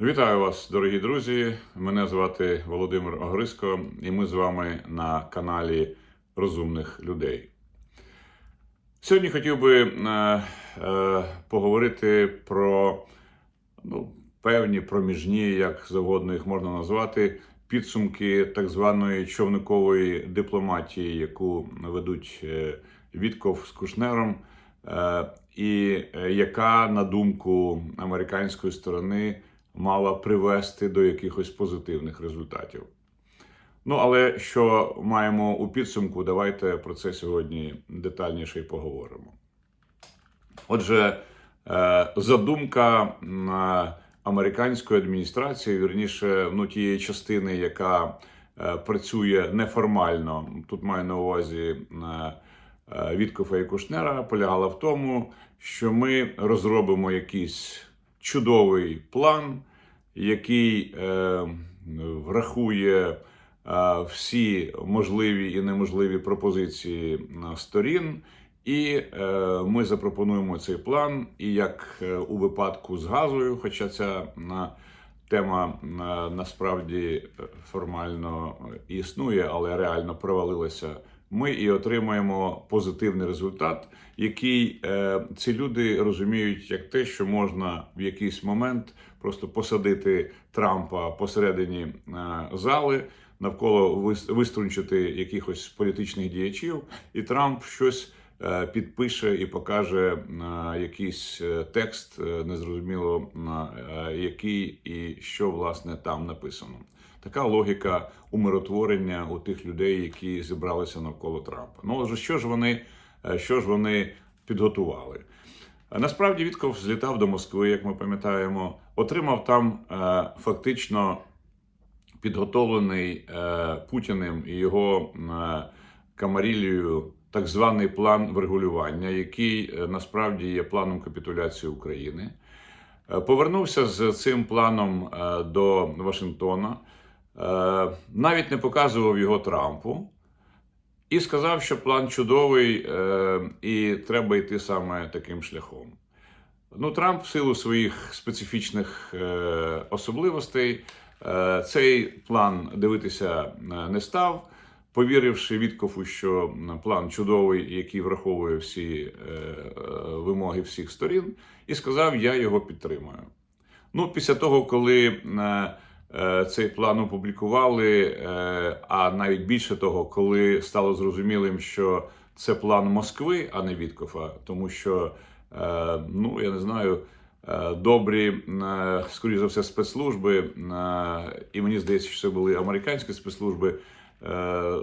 Вітаю вас, дорогі друзі. Мене звати Володимир Огриско, і ми з вами на каналі Розумних людей. Сьогодні хотів би е, е, поговорити про ну, певні проміжні, як завгодно їх можна назвати, підсумки так званої човникової дипломатії, яку ведуть е, Вітков з Кушнером, е, і е, яка, на думку американської сторони, мала привести до якихось позитивних результатів. Ну, але що маємо у підсумку, давайте про це сьогодні детальніше й поговоримо. Отже, е, задумка е, американської адміністрації, вірніше, ну, тієї частини, яка е, працює неформально, тут маю на увазі Віткофа і Кушнера, полягала в тому, що ми розробимо якийсь чудовий план, який е, врахує е, всі можливі і неможливі пропозиції е, сторін. І е, ми запропонуємо цей план. І як е, у випадку з газою, хоча ця на, тема на, насправді е, формально існує, але реально провалилася, ми і отримаємо позитивний результат, який е, ці люди розуміють як те, що можна в якийсь момент просто посадити Трампа посередині е, зали. Навколо вис- виструнчити якихось політичних діячів, і Трамп щось підпише і покаже е, якийсь е, текст, е, незрозуміло е, який і що власне там написано. Така логіка умиротворення у тих людей, які зібралися навколо Трампа. Ну що ж вони, е, що ж вони підготували? Насправді Вітков злітав до Москви, як ми пам'ятаємо, отримав там е, фактично підготовлений е, Путіним і його е, Камарілією так званий план врегулювання, який е, насправді є планом капітуляції України. Е, Повернувся з цим планом е, до Вашингтона, навіть не показував його Трампу. І сказав, що план чудовий, і треба йти саме таким шляхом. Ну, Трамп, в силу своїх специфічних особливостей, цей план дивитися не став, повіривши Віткофу, що план чудовий, який враховує всі е, вимоги всіх сторін, і сказав: Я його підтримую. Ну, після того, коли е, е, цей план опублікували, е, а навіть більше того, коли стало зрозумілим, що це план Москви, а не Віткофа, тому що, е, ну я не знаю, е, добрі, е, скоріш за все, спецслужби, е, і мені здається, що це були американські спецслужби. Е,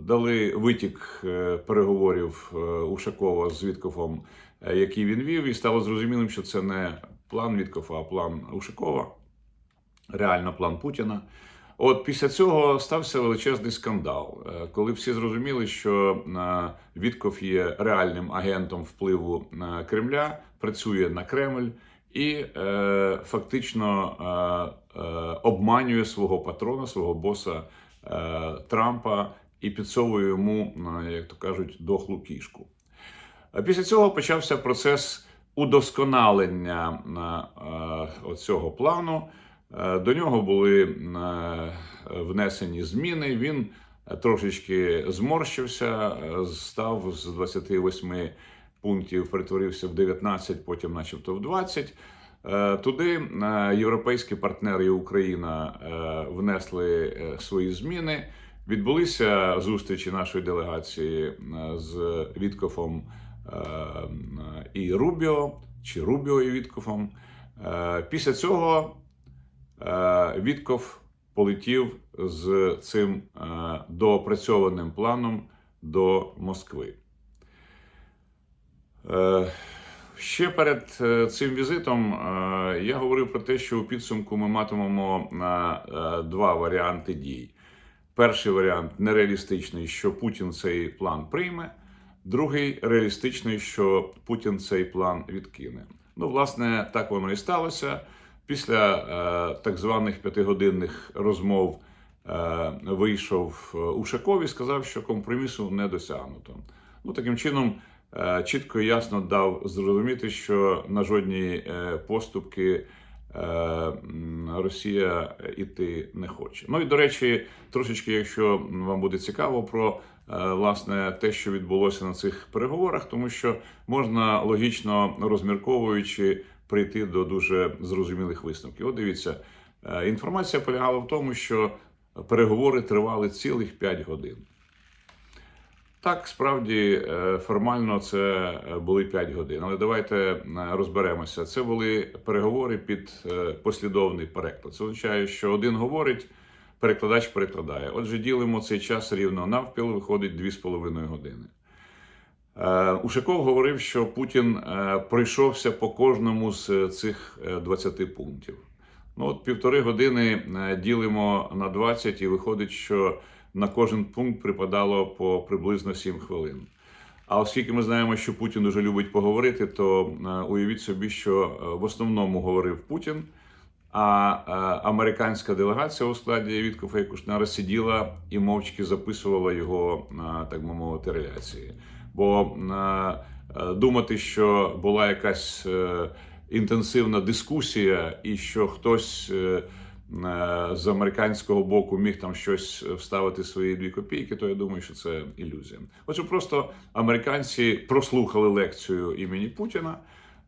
Дали витік е, переговорів е, Ушакова з Віткофом, який він вів, і стало зрозумілим, що це не план Віткофа, а план Ушакова, реально план Путіна. От після цього стався величезний скандал, коли всі зрозуміли, що Вітков є реальним агентом впливу на Кремля, працює на Кремль і е, фактично е, е, обманює свого патрона, свого боса Трампа і підсовує йому, е, як то кажуть, дохлу кішку. Після цього почався процес удосконалення е, цього плану. Е, До нього були е, внесені зміни. Він трошечки зморщився, е, став з 28 пунктів, перетворився в 19, потім, начебто, в 20. Е, Туди е, європейські партнери Україна е, внесли свої зміни. Відбулися зустрічі нашої делегації з Віткофом і Рубіо, чи Рубіо і Віткофом. Після цього Вітков полетів з цим доопрацьованим планом до Москви. Ще перед е, цим візитом е, я говорив про те, що у підсумку ми матимемо е, два варіанти дій. Перший варіант нереалістичний, що Путін цей план прийме. Другий реалістичний, що Путін цей план відкине. Ну, власне, так воно і сталося. Після так званих п'ятигодинних розмов вийшов е, Ушаков і сказав, що компромісу не досягнуто. Ну, таким чином, чітко і ясно дав зрозуміти, що на жодні е, поступки е, Росія іти не хоче. Ну і до речі, трошечки, якщо вам буде цікаво про е, власне те, що відбулося на цих переговорах, тому що можна логічно розмірковуючи прийти до дуже зрозумілих висновків. От дивіться, е, інформація полягала в тому, що переговори тривали цілих 5 годин. Так, справді е, формально це е, були 5 годин, але давайте е, розберемося. Це були переговори під послідовний переклад. Це означає, що один говорить, перекладач перекладає. Отже, ділимо цей час рівно навпіл, виходить 2,5 години. Ушаков говорив, що Путін пройшовся по кожному з цих е, 20 пунктів. Ну, от півтори години ділимо на 20, і виходить, що на кожен пункт припадало по приблизно 7 хвилин. А оскільки ми знаємо, що Путін дуже любить поговорити, то е, уявіть собі, що е, в основному говорив Путін, а е, американська делегація у складі Віткофа і Кушнера сиділа і мовчки записувала його, так би мовити, реляції. Бо думати, що була якась інтенсивна дискусія, і що хтось з американського боку міг там щось вставити свої дві копійки, то я думаю, що це ілюзія. Отже, просто американці прослухали лекцію імені Путіна,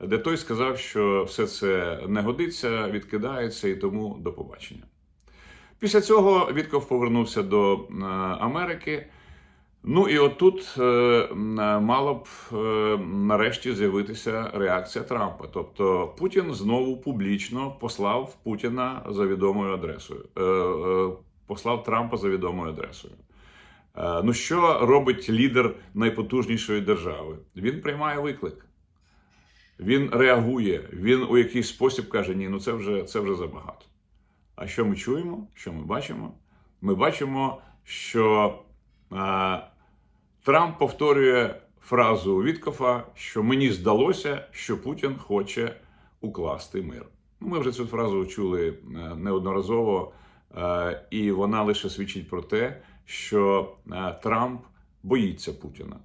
де той сказав, що все це не годиться, відкидається і тому до побачення. Після цього Вітков повернувся до е, Америки. Ну і отут е, мала б е, нарешті з'явитися реакція Трампа. Тобто Путін знову публічно послав Путіна за відомою адресою, е, е, послав Трампа за відомою адресою. Е, ну що робить лідер найпотужнішої держави? Він приймає виклик. Він реагує, він у якийсь спосіб каже: ні, ну це вже, це вже забагато. А що ми чуємо? Що ми бачимо? Ми бачимо, що е, Трамп повторює фразу Віткофа, що мені здалося, що Путін хоче укласти мир. Ну, Ми вже цю фразу чули е, неодноразово, е, і вона лише свідчить про те, що е, Трамп боїться Путіна.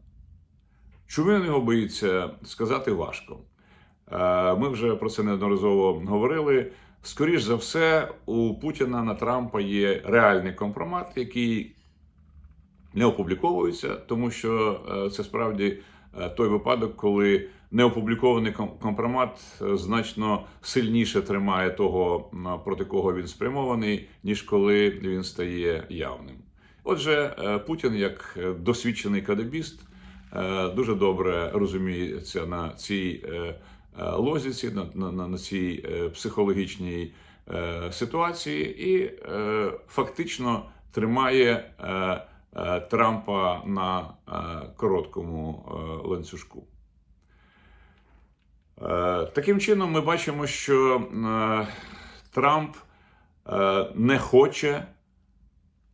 Чому він його боїться, сказати важко. Ми вже про це неодноразово говорили. Скоріш за все, у Путіна на Трампа є реальний компромат, який не опубліковується, тому що е, це справді е, той випадок, коли неопублікований ком- компромат е, значно сильніше тримає того, проти кого він спрямований, ніж коли він стає явним. Отже, Путін, як досвідчений кадебіст, дуже добре розуміється на цій лозіці, на, на, на- цій психологічній ситуації, і фактично тримає Трампа на е, короткому е, ланцюжку. Е, Таким чином, ми бачимо, що е, Трамп е, не хоче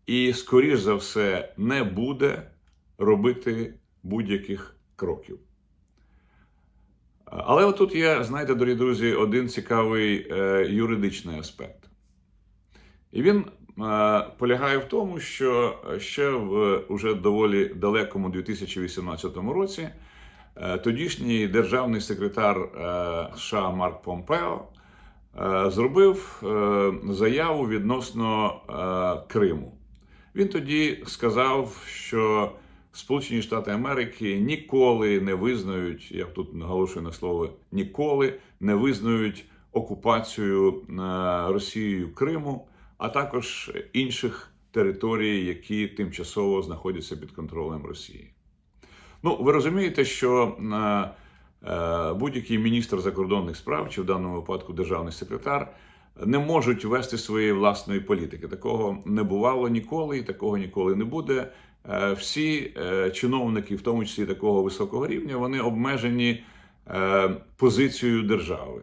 і, скоріш за все, не буде робити будь-яких кроків. Але отут є, знаєте, дорогі друзі, один цікавий е, юридичний аспект. І він е, полягає в тому, що ще в уже доволі далекому 2018 році е, тодішній державний секретар е, США Марк Помпео е, зробив е, заяву відносно е, Криму. Він тоді сказав, що Сполучені Штати Америки ніколи не визнають, я тут наголошую на слово ніколи не визнають окупацію е, Росією Криму, а також інших територій, які тимчасово знаходяться під контролем Росії. Ну, ви розумієте, що е, будь-який міністр закордонних справ, чи в даному випадку державний секретар, не можуть вести своєї власної політики. Такого не бувало ніколи, і такого ніколи не буде. Е, Всі е, чиновники, в тому числі такого високого рівня, вони обмежені позицією держави.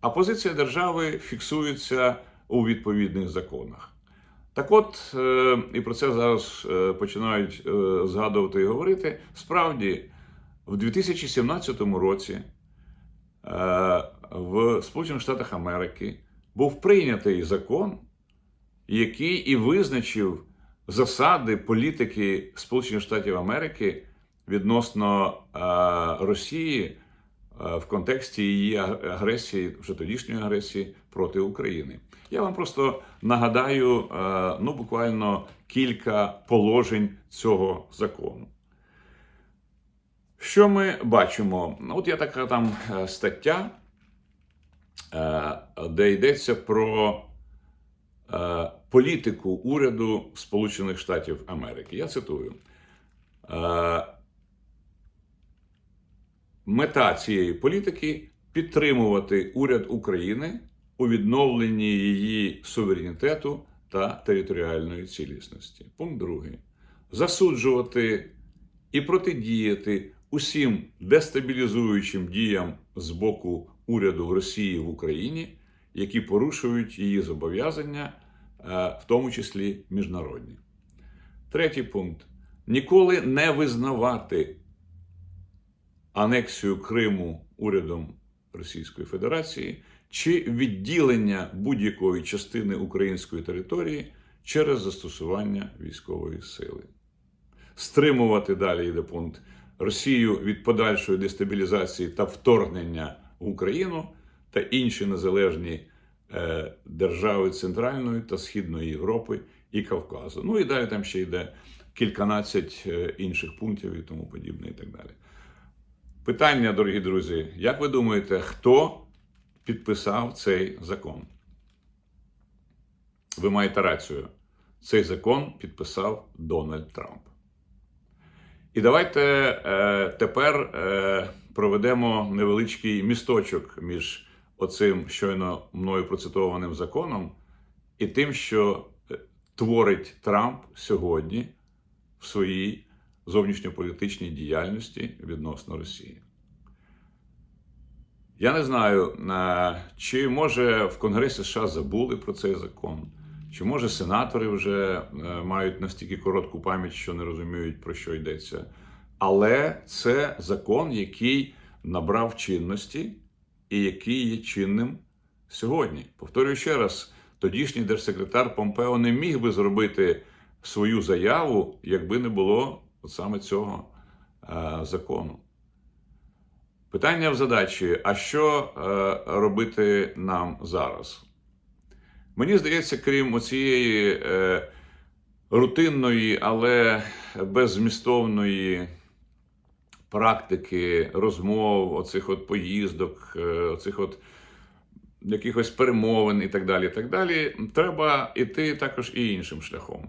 А позиція держави фіксується у відповідних законах. Так от, е, і про це зараз е, починають е, згадувати і говорити. Справді, в 2017 році в Сполучених Штатах Америки був прийнятий закон, який і визначив засади політики Сполучених Штатів Америки відносно Росії в контексті її агресії, вже тодішньої агресії проти України. Я вам просто нагадаю е, ну, буквально кілька положень цього закону. Що ми бачимо? Ну, От є така там е, стаття, е, де йдеться про політику уряду Сполучених Штатів Америки. Я цитую. Мета цієї політики підтримувати уряд України у відновленні її суверенітету та територіальної цілісності. Пункт другий. Засуджувати і протидіяти усім дестабілізуючим діям з боку уряду Росії в Україні, які порушують її зобов'язання, е, в тому числі міжнародні. Третій пункт: ніколи не визнавати анексію Криму урядом Російської Федерації чи відділення будь-якої частини української території через застосування військової сили. Стримувати далі йде пункт Росію від подальшої дестабілізації та вторгнення в Україну та інші незалежні е, держави Центральної та Східної Європи і Кавказу. Ну і далі там ще йде кільканадцять е, інших пунктів і тому подібне, і так далі. Питання, дорогі друзі, як ви думаєте, хто підписав цей закон? Ви маєте рацію. Цей закон підписав Дональд Трамп. І давайте е, тепер е, проведемо невеличкий місточок між оцим щойно мною процитованим законом і тим, що е, творить Трамп сьогодні в своїй зовнішньополітичній діяльності відносно Росії. Я не знаю, е, чи може в Конгресі США забули про цей закон, чи може сенатори вже е, мають настільки коротку пам'ять, що не розуміють, про що йдеться. Але це закон, який набрав чинності і який є чинним сьогодні. Повторюю ще раз: тодішній держсекретар Помпео не міг би зробити свою заяву, якби не було от саме цього е, закону. Питання в задачі: а що е, робити нам зараз? Мені здається, крім оцієї е, рутинної, але беззмістовної практики розмов, оцих от поїздок, е, оцих от якихось перемовин і так далі, і так далі, треба йти також і іншим шляхом.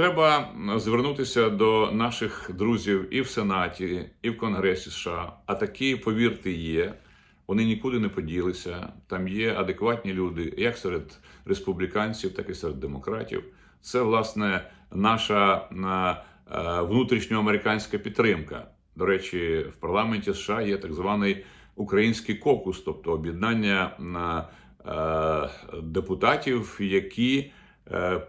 Треба звернутися до наших друзів і в Сенаті, і в Конгресі США. А такі, повірте, є. Вони нікуди не поділися. Там є адекватні люди, як серед республіканців, так і серед демократів. Це, власне, наша е, внутрішньоамериканська підтримка. До речі, в парламенті США є так званий український кокус, тобто об'єднання е, депутатів, які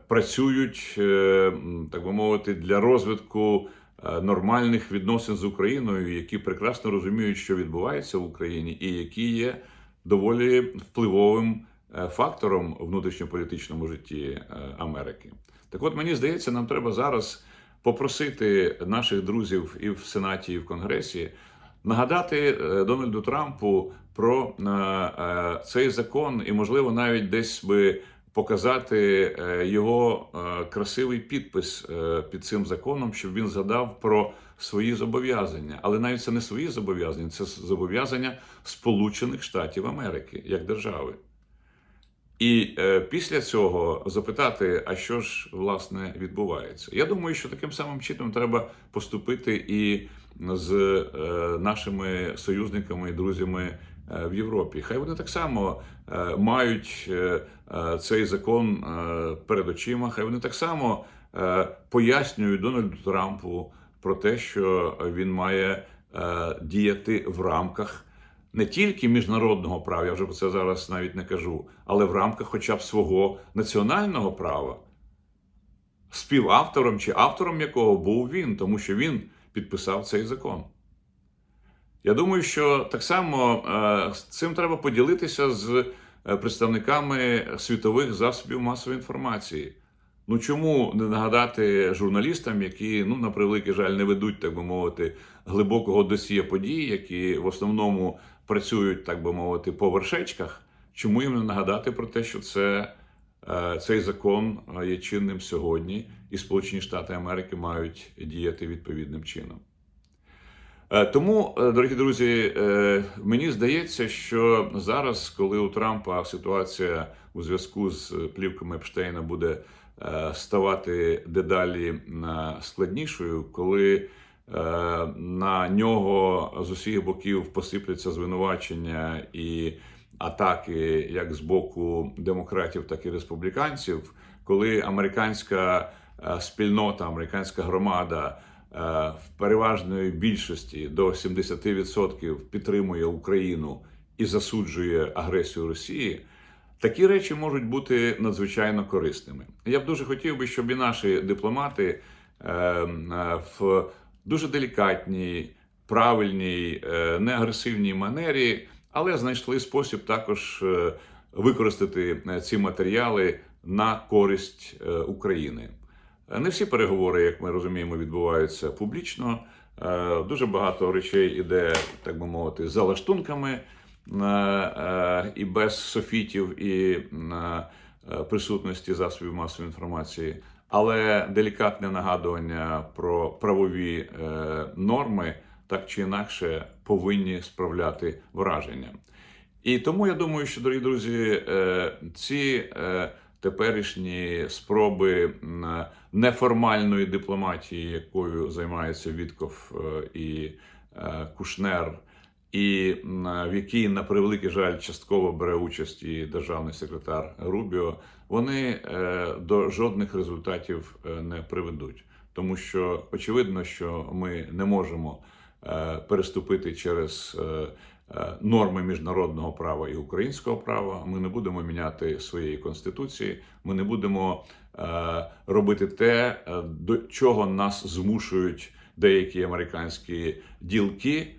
працюють, е, так би мовити, для розвитку е, нормальних відносин з Україною, які прекрасно розуміють, що відбувається в Україні, і які є доволі впливовим е, фактором в внутрішньополітичному житті е, Америки. Так от мені здається, нам треба зараз попросити наших друзів і в Сенаті, і в Конгресі нагадати е, Дональду Трампу про е, е, цей закон, і, можливо, навіть десь би показати е, його е, красивий підпис е, під цим законом, щоб він згадав про свої зобов'язання. Але навіть це не свої зобов'язання, це зобов'язання Сполучених Штатів Америки як держави. І після цього запитати, а що ж власне відбувається. Я думаю, що таким самим чином треба поступити і з нашими союзниками і друзями в Європі. Хай вони так само е, мають е, е, цей закон е, перед очима. Хай вони так само е, пояснюють Дональду Трампу про те, що він має е, діяти в рамках не тільки міжнародного права, я вже про це зараз навіть не кажу, але в рамках хоча б свого національного права, співавтором чи автором якого був він, тому що він підписав цей закон. Я думаю, що так само е, цим треба поділитися з е, представниками світових засобів масової інформації. Ну чому не нагадати журналістам, які, ну, на превеликий жаль, не ведуть, так би мовити, глибокого досія подій, які в основному працюють, так би мовити, по вершечках, чому їм не нагадати про те, що це, е, цей закон є чинним сьогодні, і Сполучені Штати Америки мають діяти відповідним чином. Е, Тому, е, дорогі друзі, е, мені здається, що зараз, коли у Трампа ситуація у зв'язку з плівками Епштейна буде ставати дедалі складнішою, коли на нього з усіх боків посипляться звинувачення і атаки як з боку демократів, так і республіканців, коли американська спільнота, американська громада в переважної більшості до 70% підтримує Україну і засуджує агресію Росії. Такі речі можуть бути надзвичайно корисними. Я б дуже хотів би, щоб і наші дипломати е, е, в дуже делікатній, правильній, е, неагресивній манері, але знайшли спосіб також е, використати е, ці матеріали на користь е, України. Е, Не всі переговори, як ми розуміємо, відбуваються публічно. Е, Дуже багато речей іде, так би мовити, за лаштунками е, і без софітів і присутності засобів масової інформації. Але делікатне нагадування про правові норми так чи інакше повинні справляти враження. І тому я думаю, що, дорогі друзі, ці теперішні спроби неформальної дипломатії, якою займається Вітков е, і е, Кушнер, і в якій, на превеликий жаль, частково бере участь і державний секретар Рубіо, вони е, до жодних результатів не приведуть. Тому що очевидно, що ми не можемо переступити через норми міжнародного права і українського права. Ми не будемо міняти своєї конституції. Ми не будемо е, робити те, е, до чого нас змушують деякі американські ділки,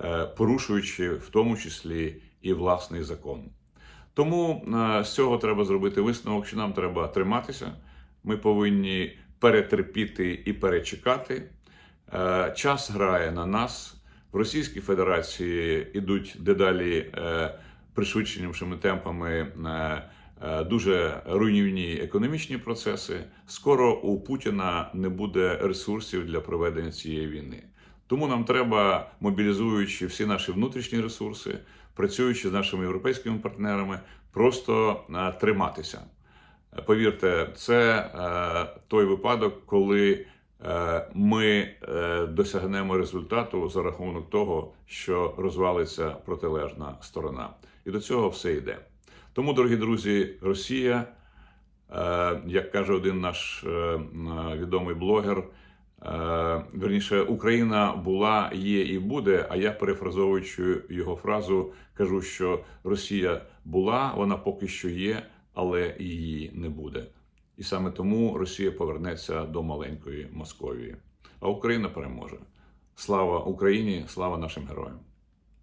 е, порушуючи в тому числі і власний закон. Тому е, з цього треба зробити висновок, що нам треба триматися. Ми повинні перетерпіти і перечекати. Е, Час грає на нас. В Російській Федерації ідуть дедалі е, пришвидшенішими темпами е, дуже руйнівні економічні процеси. Скоро у Путіна не буде ресурсів для проведення цієї війни. Тому нам треба, мобілізуючи всі наші внутрішні ресурси, працюючи з нашими європейськими партнерами, просто е, триматися. Повірте, це той випадок, коли ми досягнемо результату за рахунок того, що розвалиться протилежна сторона. І до цього все йде. Тому, дорогі друзі, Росія, е, як каже один наш е, відомий блогер, е, верніше, Україна була, є і буде. А я перефразовуючи його фразу, кажу, що Росія була, вона поки що є, але її не буде. І саме тому Росія повернеться до маленької Московії, а Україна переможе. Слава Україні! Слава нашим героям!